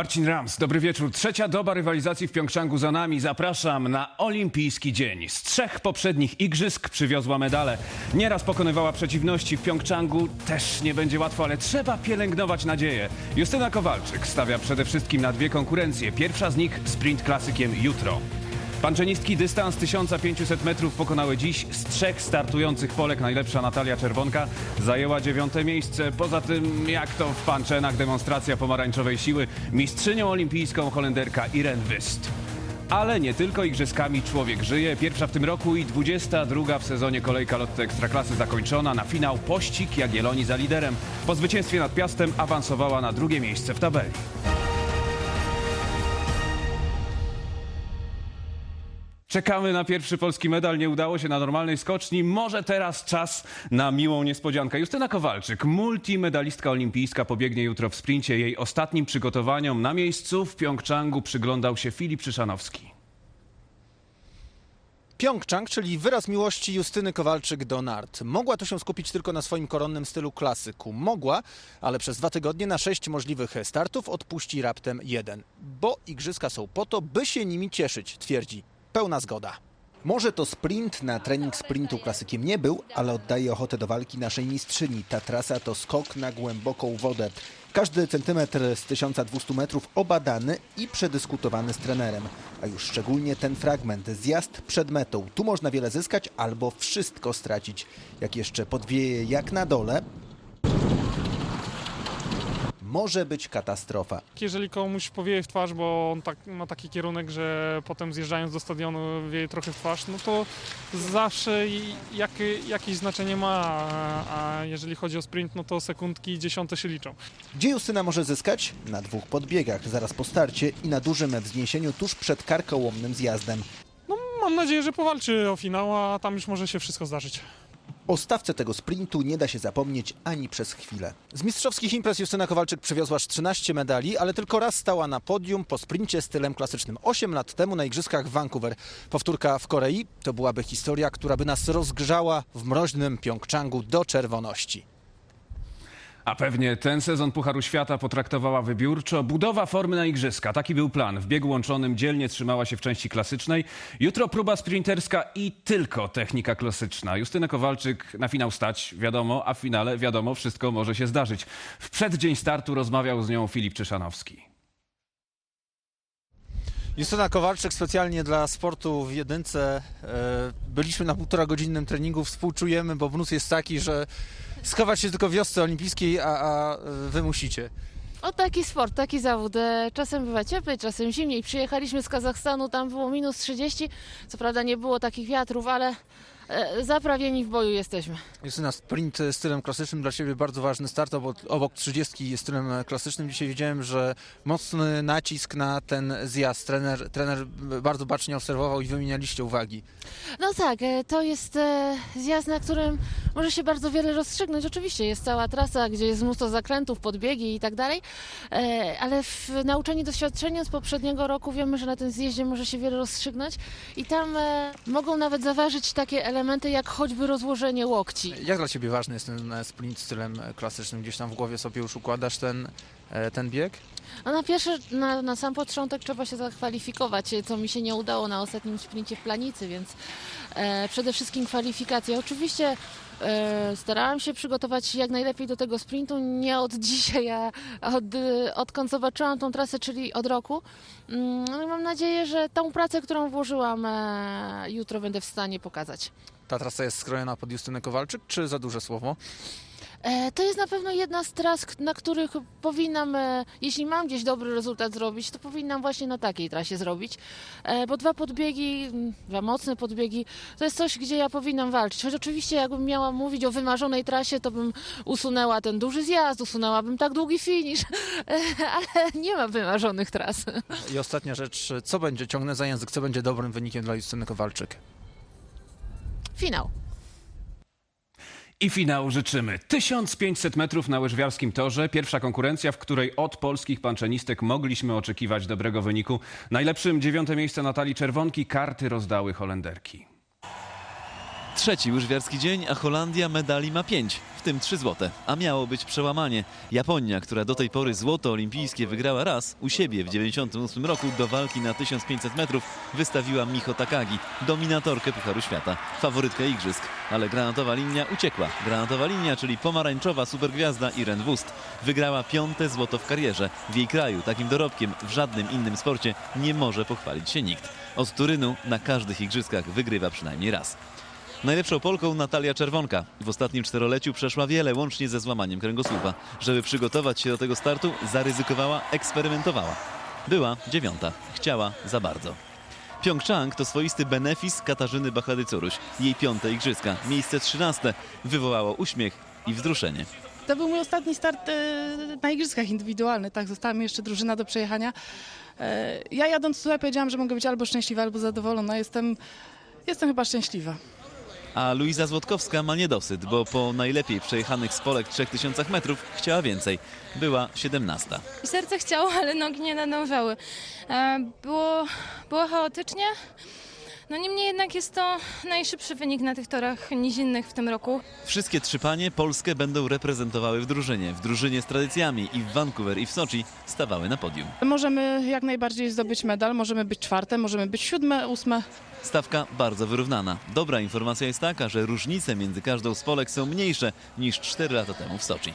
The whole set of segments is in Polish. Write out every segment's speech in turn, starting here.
Marcin Rams, dobry wieczór. Trzecia doba rywalizacji w Pjongczangu za nami. Zapraszam na olimpijski dzień. Z trzech poprzednich igrzysk przywiozła medale. Nieraz pokonywała przeciwności w Pjongczangu. Też nie będzie łatwo, ale trzeba pielęgnować nadzieję. Justyna Kowalczyk stawia przede wszystkim na dwie konkurencje. Pierwsza z nich sprint klasykiem jutro. Panczenistki dystans 1500 metrów pokonały dziś. Z trzech startujących Polek najlepsza Natalia Czerwonka zajęła dziewiąte miejsce. Poza tym, jak to w Panczenach, demonstracja pomarańczowej siły, mistrzynią olimpijską Holenderka Irene Wyst. Ale nie tylko igrzyskami człowiek żyje. Pierwsza w tym roku i 22 w sezonie kolejka Lotte Ekstraklasy zakończona. Na finał pościg Jagiellonii za liderem. Po zwycięstwie nad Piastem awansowała na drugie miejsce w tabeli. Czekamy na pierwszy polski medal. Nie udało się na normalnej skoczni. Może teraz czas na miłą niespodziankę. Justyna Kowalczyk, multimedalistka olimpijska, pobiegnie jutro w sprincie. Jej ostatnim przygotowaniom na miejscu w Pjongczangu przyglądał się Filip Przyszanowski. Pjongczang, czyli wyraz miłości Justyny Kowalczyk do nart. Mogła tu się skupić tylko na swoim koronnym stylu klasyku. Mogła, ale przez dwa tygodnie na sześć możliwych startów odpuści raptem jeden. Bo igrzyska są po to, by się nimi cieszyć, twierdzi. Pełna zgoda. Może to sprint na trening sprintu klasykiem nie był, ale oddaje ochotę do walki naszej mistrzyni. Ta trasa to skok na głęboką wodę. Każdy centymetr z 1200 metrów obadany i przedyskutowany z trenerem. A już szczególnie ten fragment, zjazd przed metą. Tu można wiele zyskać albo wszystko stracić. Jak jeszcze podwieje jak na dole, może być katastrofa. Jeżeli komuś powieje w twarz, bo on tak, ma taki kierunek, że potem zjeżdżając do stadionu wieje trochę w twarz, no to zawsze i- jak, jakieś znaczenie ma, a a jeżeli chodzi o sprint, no to sekundki dziesiąte się liczą. Gdzie Justyna może zyskać? Na dwóch podbiegach, zaraz po starcie i na dużym wzniesieniu tuż przed karkołomnym zjazdem. No mam nadzieję, że powalczy o finał, a tam już może się wszystko zdarzyć. O stawce tego sprintu nie da się zapomnieć ani przez chwilę. Z mistrzowskich imprez Justyna Kowalczyk przywiozła aż 13 medali, ale tylko raz stała na podium po sprincie stylem klasycznym. 8 lat temu na Igrzyskach w Vancouver. Powtórka w Korei to byłaby historia, która by nas rozgrzała w mroźnym Pjongczangu do czerwoności. A pewnie ten sezon Pucharu Świata potraktowała wybiórczo. Budowa formy na igrzyska. Taki był plan. W biegu łączonym dzielnie trzymała się w części klasycznej. Jutro próba sprinterska i tylko technika klasyczna. Justyna Kowalczyk na finał stać, wiadomo, a w finale, wiadomo, wszystko może się zdarzyć. W przeddzień startu rozmawiał z nią Filip Czyszanowski. Justyna Kowalczyk specjalnie dla sportu w jedynce. E, Byliśmy na półtora godzinnym treningu, współczujemy, bo wnus jest taki, że schować się tylko wiosce olimpijskiej, a, a wy musicie. O taki sport, taki zawód. E, Czasem bywa cieplej, czasem zimniej. Przyjechaliśmy z Kazachstanu, tam było minus 30. Co prawda nie było takich wiatrów, ale zaprawieni w boju jesteśmy. Justyna, sprint stylem klasycznym dla Ciebie bardzo ważny start, obok, obok 30 stylem klasycznym. Dzisiaj widziałem, że mocny nacisk na ten zjazd. Trener, trener bardzo bacznie obserwował i wymienialiście uwagi. No tak, e, to jest e, zjazd, na którym może się bardzo wiele rozstrzygnąć. Oczywiście jest cała trasa, gdzie jest mnóstwo zakrętów, podbiegi i tak dalej, e, ale w nauczeni doświadczeniem z poprzedniego roku wiemy, że na tym zjeździe może się wiele rozstrzygnąć i tam e, mogą nawet zaważyć takie elementy jak choćby rozłożenie łokci. Jak dla Ciebie ważny jest ten e, sprint stylem klasycznym? Gdzieś tam w głowie sobie już układasz ten, e, ten bieg? No na pierwsze, na, na sam początek trzeba się zakwalifikować, co mi się nie udało na ostatnim sprincie w Planicy, więc e, przede wszystkim kwalifikacje. Oczywiście e, starałam się przygotować jak najlepiej do tego sprintu, nie od dzisiaj, a od, e, odkąd zobaczyłam tą trasę, czyli od roku. Mm, no mam nadzieję, że tą pracę, którą włożyłam, e, jutro będę w stanie pokazać. Ta trasa jest skrojona pod Justynę Kowalczyk, czy za duże słowo? E, To jest na pewno jedna z tras, na których powinnam, e, jeśli mam gdzieś dobry rezultat zrobić, to powinnam właśnie na takiej trasie zrobić. E, Bo dwa podbiegi, dwa mocne podbiegi, to jest coś, gdzie ja powinnam walczyć. Choć oczywiście jakbym miała mówić o wymarzonej trasie, to bym usunęła ten duży zjazd, usunęłabym tak długi finisz, ale nie ma wymarzonych tras. I ostatnia rzecz, co będzie, ciągnę za język, co będzie dobrym wynikiem dla Justyny Kowalczyk? Finał. I finał życzymy. 1500 metrów na łyżwiarskim torze. Pierwsza konkurencja, w której od polskich panczenistek mogliśmy oczekiwać dobrego wyniku. Najlepszym dziewiąte miejsce Natalii Czerwonki. Karty rozdały Holenderki. Trzeci łyżwiarski dzień, a Holandia medali ma pięć, w tym trzy złote. A miało być przełamanie. Japonia, która do tej pory złoto olimpijskie wygrała raz, u siebie w 98 roku do walki na 1500 metrów wystawiła Micho Takagi, dominatorkę Pucharu Świata, faworytkę igrzysk. Ale granatowa linia uciekła. Granatowa linia, czyli pomarańczowa supergwiazda Irene Wust, wygrała piąte złoto w karierze. W jej kraju takim dorobkiem w żadnym innym sporcie nie może pochwalić się nikt. Od Turynu na każdych igrzyskach wygrywa przynajmniej raz. Najlepszą Polką Natalia Czerwonka. W ostatnim czteroleciu przeszła wiele, łącznie ze złamaniem kręgosłupa. Żeby przygotować się do tego startu, zaryzykowała, eksperymentowała. Była dziewiąta. Chciała za bardzo. Pjongczang to swoisty benefis Katarzyny Bachady-Curuś. Jej piąte igrzyska, miejsce trzynaste, wywołało uśmiech i wzruszenie. To był mój ostatni start e, na igrzyskach indywidualnych, tak, została mi jeszcze drużyna do przejechania. E, Ja jadąc tutaj powiedziałam, że mogę być albo szczęśliwa, albo zadowolona. Jestem, jestem chyba szczęśliwa. A Luiza Złotkowska ma niedosyt, bo po najlepiej przejechanych z Polek 3000 metrów chciała więcej. Była 17. Serce chciało, ale nogi nie nadążały. E, Było, było chaotycznie. No niemniej jednak jest to najszybszy wynik na tych torach nizinnych w tym roku. Wszystkie trzy panie Polskę będą reprezentowały w drużynie. W drużynie z tradycjami i w Vancouver i w Soczi stawały na podium. Możemy jak najbardziej zdobyć medal, możemy być czwarte, możemy być siódme, ósme. Stawka bardzo wyrównana. Dobra informacja jest taka, że różnice między każdą z Polek są mniejsze niż 4 lata temu w Soczi.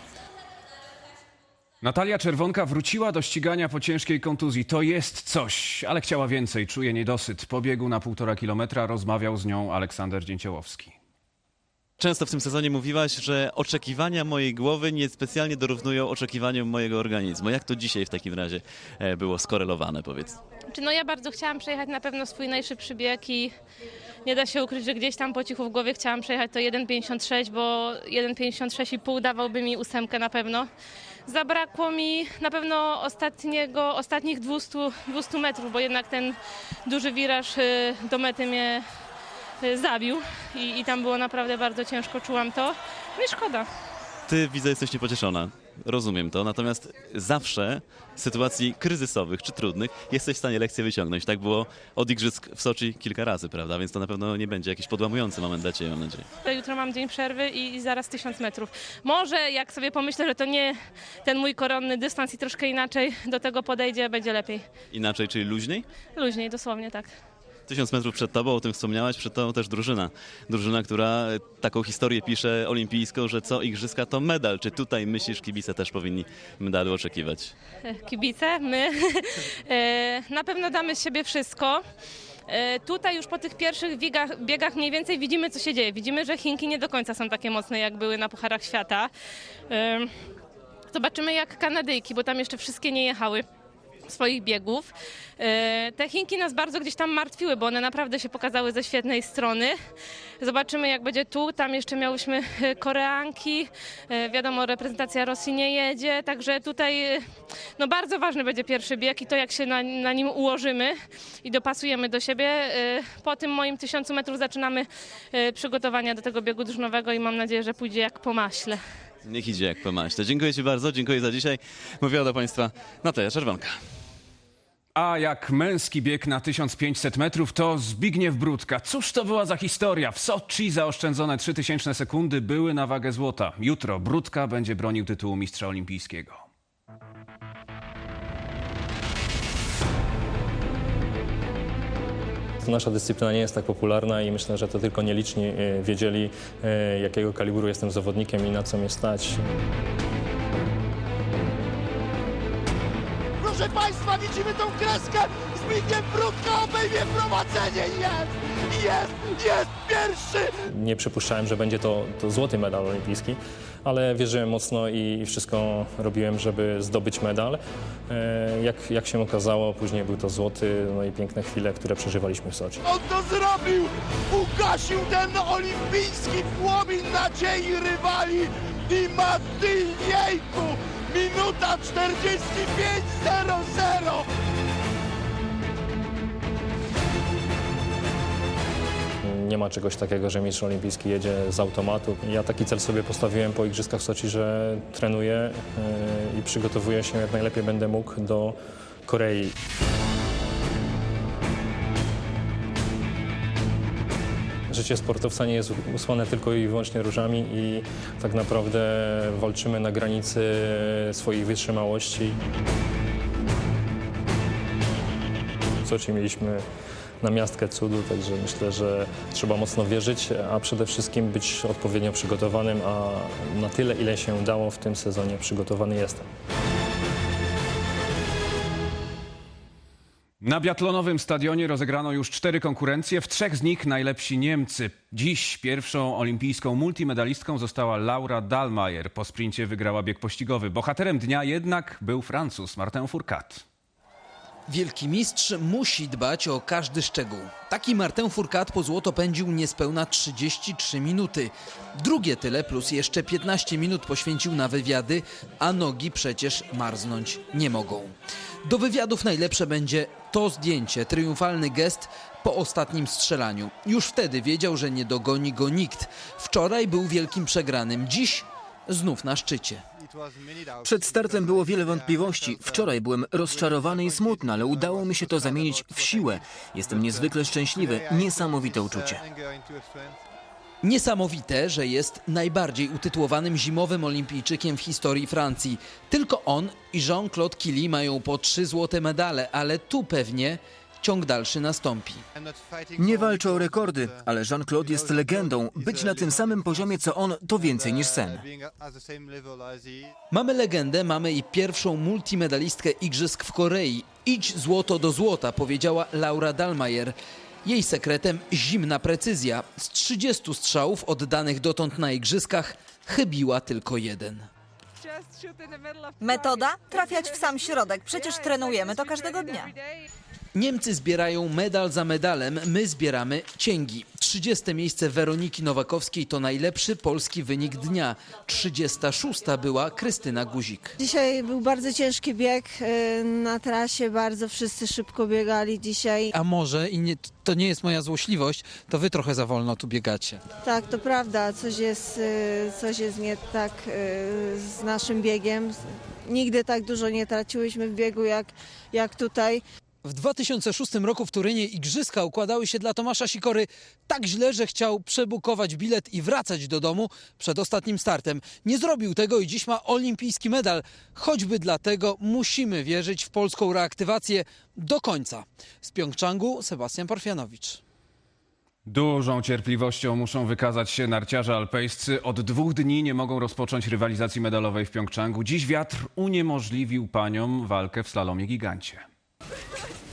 Natalia Czerwonka wróciła do ścigania po ciężkiej kontuzji. To jest coś, ale chciała więcej, czuje niedosyt. Po biegu na półtora kilometra rozmawiał z nią Aleksander Dzięciołowski. Często w tym sezonie mówiłaś, że oczekiwania mojej głowy niespecjalnie dorównują oczekiwaniom mojego organizmu. Jak to dzisiaj w takim razie e, było skorelowane, powiedz? Czy no ja bardzo chciałam przejechać na pewno swój najszybszy bieg i nie da się ukryć, że gdzieś tam po cichu w głowie chciałam przejechać to 1,56, bo 1,56,5 dawałby mi ósemkę na pewno. Zabrakło mi na pewno ostatniego, ostatnich 200, 200 metrów, bo jednak ten duży wiraż y, do mety mnie zabił i, i tam było naprawdę bardzo ciężko, czułam to. No i szkoda. Ty widzę, jesteś niepocieszona. Rozumiem to, natomiast zawsze w sytuacji kryzysowych czy trudnych jesteś w stanie lekcję wyciągnąć. Tak było od igrzysk w Soczi kilka razy, prawda? Więc to na pewno nie będzie jakiś podłamujący moment dla Ciebie, mam nadzieję. To Jutro mam dzień przerwy i, i zaraz tysiąc metrów. Może jak sobie pomyślę, że to nie ten mój koronny dystans i troszkę inaczej do tego podejdzie, będzie lepiej. Inaczej, czyli luźniej? Luźniej, dosłownie tak. Tysiąc metrów przed tobą, o tym wspomniałaś, przed tobą też drużyna. Drużyna, która taką historię pisze olimpijską, że co igrzyska to medal. Czy tutaj myślisz, kibice też powinni medalu oczekiwać? Kibice, my e, na pewno damy z siebie wszystko. E, Tutaj już po tych pierwszych biegach, biegach mniej więcej widzimy, co się dzieje. Widzimy, że Chinki nie do końca są takie mocne, jak były na Pucharach Świata. E, Zobaczymy, jak Kanadyjki, bo tam jeszcze wszystkie nie jechały swoich biegów. E, Te Chinki nas bardzo gdzieś tam martwiły, bo one naprawdę się pokazały ze świetnej strony. Zobaczymy, jak będzie tu. Tam jeszcze miałyśmy e, Koreanki. E, Wiadomo, reprezentacja Rosji nie jedzie, także tutaj no, bardzo ważny będzie pierwszy bieg i to, jak się na, na nim ułożymy i dopasujemy do siebie. Po tym moim tysiącu metrów zaczynamy przygotowania do tego biegu drużynowego i mam nadzieję, że pójdzie jak po maśle. Niech idzie jak po maśle. Dziękuję Ci bardzo, dziękuję za dzisiaj. Mówiła do Państwa Natalia Czerwonka. A jak męski bieg na 1500 metrów, to Zbigniew Brudka. Cóż to była za historia? W Soczi zaoszczędzone 3000 sekundy były na wagę złota. Jutro Brudka będzie bronił tytułu mistrza olimpijskiego. Nasza dyscyplina nie jest tak popularna i myślę, że to tylko nieliczni e, wiedzieli, e, jakiego kalibru jestem zawodnikiem i na co mnie stać. Widzimy tą kreskę. Zbigniew Brudka obejmie prowadzenie. Jest, jest, jest pierwszy. Nie przypuszczałem, że będzie to, to złoty medal olimpijski, ale wierzyłem mocno i wszystko robiłem, żeby zdobyć medal. E, Jak, jak się okazało, później był to złoty, no i piękne chwile, które przeżywaliśmy w Soczi. On to zrobił. Ugasił ten olimpijski płomień nadziei rywali. I Matyjejku. Minuta 45.00. Nie ma czegoś takiego, że mistrz olimpijski jedzie z automatu. Ja taki cel sobie postawiłem po Igrzyskach w Soczi, że trenuję e, i przygotowuję się jak najlepiej będę mógł do Korei. Życie sportowca nie jest usłane tylko i wyłącznie różami i tak naprawdę walczymy na granicy swoich wytrzymałości. W Soczi mieliśmy na miastkę cudu, także myślę, że trzeba mocno wierzyć, a przede wszystkim być odpowiednio przygotowanym, a na tyle, ile się udało w tym sezonie przygotowany jestem. Na biatlonowym stadionie rozegrano już cztery konkurencje, w trzech z nich najlepsi Niemcy. Dziś pierwszą olimpijską multimedalistką została Laura Dahlmeier. Po sprincie wygrała bieg pościgowy. Bohaterem dnia jednak był Francuz Martin Fourcade. Wielki mistrz musi dbać o każdy szczegół. Taki Martin Fourcade po złoto pędził niespełna 33 minuty. Drugie tyle plus jeszcze 15 minut poświęcił na wywiady, a nogi przecież marznąć nie mogą. Do wywiadów najlepsze będzie to zdjęcie, triumfalny gest po ostatnim strzelaniu. Już wtedy wiedział, że nie dogoni go nikt. Wczoraj był wielkim przegranym, dziś znów na szczycie. Przed startem było wiele wątpliwości. Wczoraj byłem rozczarowany i smutny, ale udało mi się to zamienić w siłę. Jestem niezwykle szczęśliwy. Niesamowite uczucie. Niesamowite, że jest najbardziej utytułowanym zimowym olimpijczykiem w historii Francji. Tylko on i Jean-Claude Killy mają po trzy złote medale, ale tu pewnie ciąg dalszy nastąpi. Nie walczę o rekordy, ale Jean-Claude jest legendą. Być na tym samym poziomie co on to więcej niż sen. Mamy legendę, mamy i pierwszą multimedalistkę igrzysk w Korei. Idź złoto do złota, powiedziała Laura Dahlmeier. Jej sekretem zimna precyzja. Z 30 strzałów oddanych dotąd na igrzyskach chybiła tylko jeden. Metoda? Trafiać w sam środek. Przecież trenujemy to każdego dnia. Niemcy zbierają medal za medalem, my zbieramy cięgi. 30 miejsce Weroniki Nowakowskiej to najlepszy polski wynik dnia. 36 była Krystyna Guzik. Dzisiaj był bardzo ciężki bieg y, na trasie, bardzo wszyscy szybko biegali dzisiaj. A może, i nie, to nie jest moja złośliwość, to wy trochę za wolno tu biegacie. Tak, to prawda, coś jest, y, coś jest nie tak y, z naszym biegiem. Nigdy tak dużo nie traciłyśmy w biegu jak, jak tutaj. W 2006 roku w Turynie igrzyska układały się dla Tomasza Sikory tak źle, że chciał przebukować bilet i wracać do domu przed ostatnim startem. Nie zrobił tego i dziś ma olimpijski medal. Choćby dlatego musimy wierzyć w polską reaktywację do końca. Z Pjongczangu Sebastian Parfianowicz. Dużą cierpliwością muszą wykazać się narciarze alpejscy. Od dwóch dni nie mogą rozpocząć rywalizacji medalowej w Pjongczangu. Dziś wiatr uniemożliwił paniom walkę w slalomie gigancie.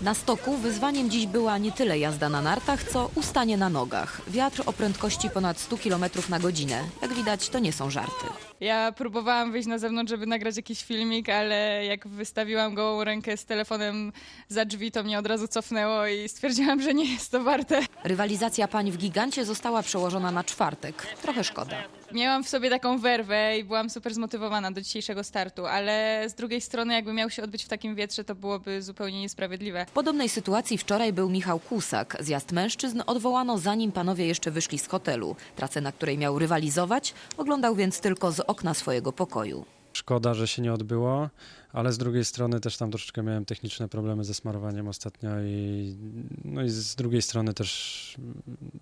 Na stoku wyzwaniem dziś była nie tyle jazda na nartach, co ustanie na nogach. Wiatr o prędkości ponad 100 km na godzinę. Jak widać, to nie są żarty. Ja próbowałam wyjść na zewnątrz, żeby nagrać jakiś filmik, ale jak wystawiłam gołą rękę z telefonem za drzwi, to mnie od razu cofnęło i stwierdziłam, że nie jest to warte. Rywalizacja pań w gigancie została przełożona na czwartek. Trochę szkoda. Miałam w sobie taką werwę i byłam super zmotywowana do dzisiejszego startu, ale z drugiej strony jakby miał się odbyć w takim wietrze, to byłoby zupełnie niesprawiedliwe. W podobnej sytuacji wczoraj był Michał Kusak. Zjazd mężczyzn odwołano zanim panowie jeszcze wyszli z hotelu. Trasę, na której miał rywalizować, oglądał więc tylko z okna swojego pokoju. Szkoda, że się nie odbyło, ale z drugiej strony też tam troszeczkę miałem techniczne problemy ze smarowaniem ostatnio i, no i z drugiej strony też mm,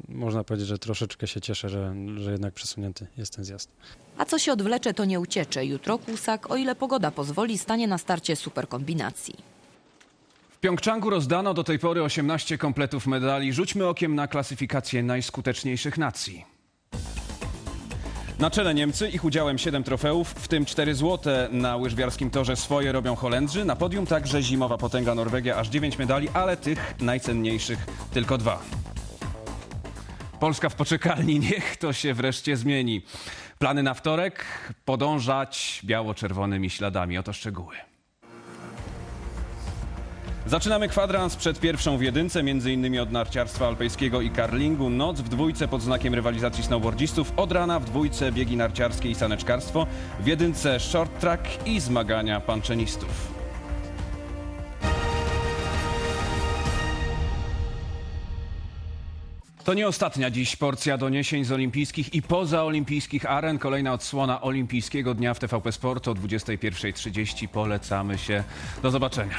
można powiedzieć, że troszeczkę się cieszę, że, że jednak przesunięty jest ten zjazd. A co się odwlecze, to nie uciecze. Jutro Kusak, o ile pogoda pozwoli, stanie na starcie superkombinacji. W Pjongczangu rozdano do tej pory 18 kompletów medali. Rzućmy okiem na klasyfikację najskuteczniejszych nacji. Na czele Niemcy, ich udziałem 7 trofeów, w tym 4 złote na łyżwiarskim torze swoje robią Holendrzy. Na podium także zimowa potęga Norwegia, aż 9 medali, ale tych najcenniejszych tylko dwa. Polska w poczekalni, niech to się wreszcie zmieni. Plany na wtorek podążać biało-czerwonymi śladami. Oto szczegóły. Zaczynamy kwadrans przed pierwszą w jedynce, innymi od narciarstwa alpejskiego i karlingu. Noc w dwójce pod znakiem rywalizacji snowboardzistów. Od rana w dwójce biegi narciarskie i saneczkarstwo. W jedynce short track i zmagania panczenistów. To nie ostatnia dziś porcja doniesień z olimpijskich i pozaolimpijskich aren. Kolejna odsłona Olimpijskiego Dnia w TVP Sport o 21.30. Polecamy się. Do zobaczenia.